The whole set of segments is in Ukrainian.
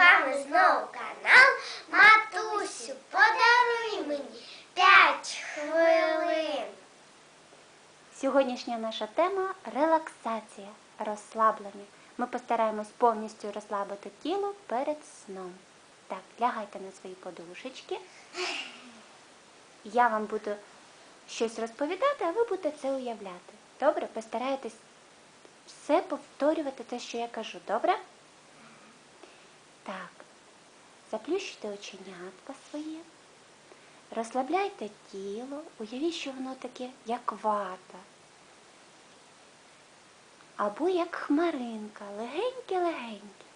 вами знову канал Матусю, подаруй мені 5 хвилин. Сьогоднішня наша тема релаксація, розслаблення. Ми постараємось повністю розслабити тіло перед сном. Так, лягайте на свої подушечки. Я вам буду щось розповідати, а ви будете це уявляти. Добре? Постарайтесь все повторювати те, що я кажу, добре? Так, заплющуйте оченятка своє. Розслабляйте тіло, уявіть, що воно таке, як вата. Або як хмаринка, легеньке-легеньке.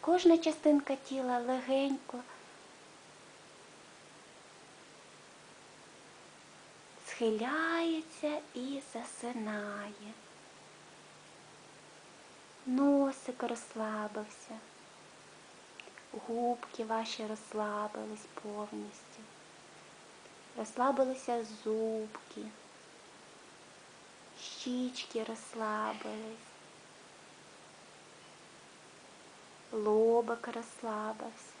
Кожна частинка тіла легенько схиляється і засинає. Носик розслабився. Губки ваші розслабились повністю. Розслабилися зубки. Щічки розслабились. Лобик розслабився.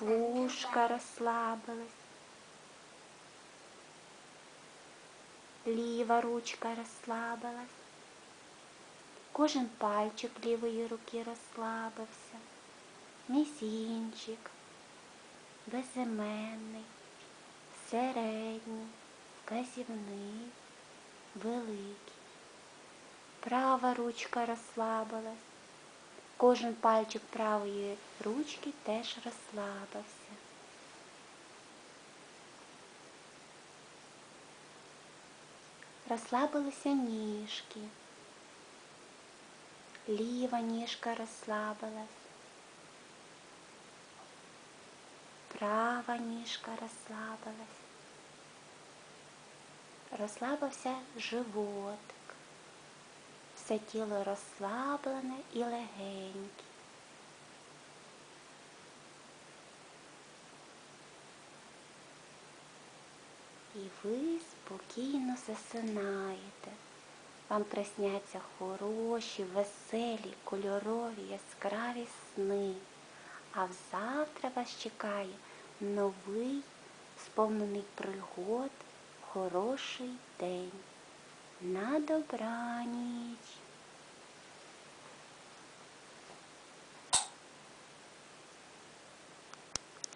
Вушка розслабилась. Ліва ручка розслабилась. Кожен пальчик лівої руки розслабився. Мізінчик, безіменний, середній, вказівний, великий. Права ручка розслабилась. Кожен пальчик правої ручки теж розслабився. Розслабилися ніжки. Ліва ніжка розслабилась. Права ніжка розслабилась. Розслабився животик. Все тіло розслаблене і легеньке. І ви спокійно засинаєте. Вам присняться хороші, веселі, кольорові, яскраві сни. А завтра вас чекає новий, сповнений пригод, хороший день. На добраніч!